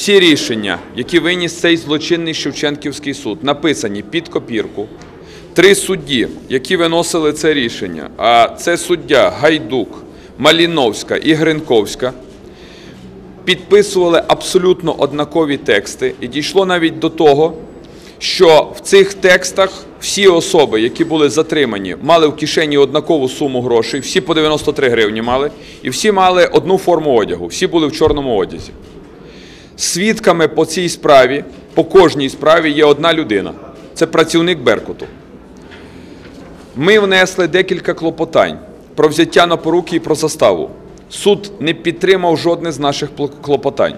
Всі рішення, які виніс цей злочинний Шевченківський суд, написані під копірку. Три судді, які виносили це рішення, а це суддя Гайдук, Маліновська і Гринковська, підписували абсолютно однакові тексти, і дійшло навіть до того, що в цих текстах всі особи, які були затримані, мали в кишені однакову суму грошей, всі по 93 гривні мали, і всі мали одну форму одягу, всі були в чорному одязі. Свідками по цій справі, по кожній справі є одна людина це працівник Беркуту. Ми внесли декілька клопотань про взяття на поруки і про заставу. Суд не підтримав жодне з наших клопотань.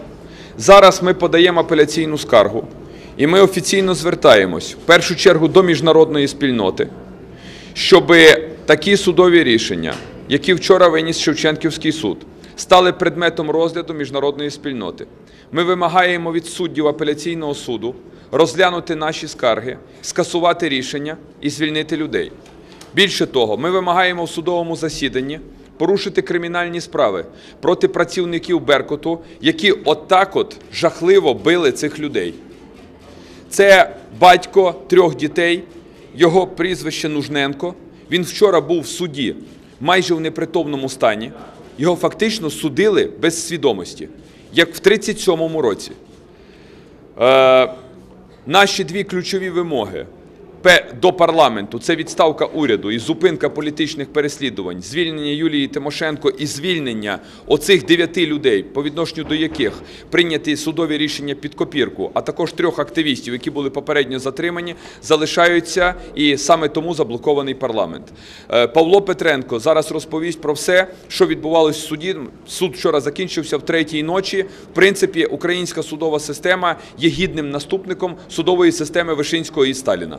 Зараз ми подаємо апеляційну скаргу, і ми офіційно звертаємось в першу чергу до міжнародної спільноти, щоб такі судові рішення, які вчора виніс Шевченківський суд, стали предметом розгляду міжнародної спільноти. Ми вимагаємо від суддів апеляційного суду розглянути наші скарги, скасувати рішення і звільнити людей. Більше того, ми вимагаємо в судовому засіданні порушити кримінальні справи проти працівників Беркуту, які отак от жахливо били цих людей. Це батько трьох дітей, його прізвище Нужненко. Він вчора був в суді майже в непритомному стані. Його фактично судили без свідомості, як в 37-му році. Е, наші дві ключові вимоги до парламенту це відставка уряду і зупинка політичних переслідувань, звільнення Юлії Тимошенко і звільнення оцих дев'яти людей, по відношенню до яких прийняті судові рішення під копірку, а також трьох активістів, які були попередньо затримані, залишаються і саме тому заблокований парламент. Е, Павло Петренко зараз розповість про все, що відбувалось в суді. Суд вчора закінчився в третій ночі. В принципі, українська судова система є гідним наступником судової системи Вишинського і Сталіна.